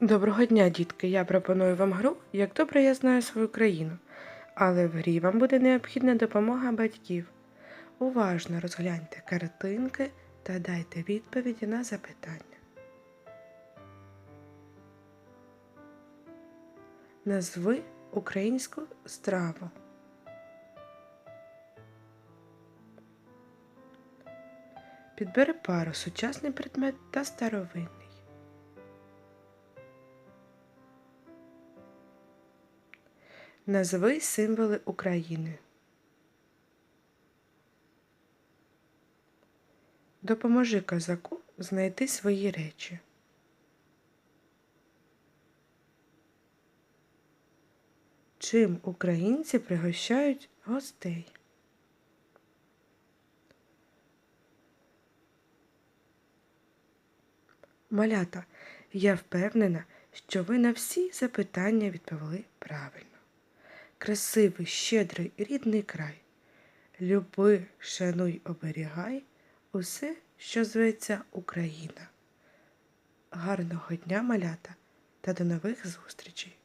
Доброго дня, дітки! Я пропоную вам гру, як добре я знаю свою країну. Але в грі вам буде необхідна допомога батьків. Уважно розгляньте картинки та дайте відповіді на запитання. Назви українську страву. Підбери пару сучасний предмет та старовинний. Назви символи України. Допоможи козаку знайти свої речі. Чим українці пригощають гостей? Малята, я впевнена, що ви на всі запитання відповіли правильно. Красивий, щедрий, рідний край. Люби, шануй, оберігай усе, що зветься Україна. Гарного дня, малята, та до нових зустрічей!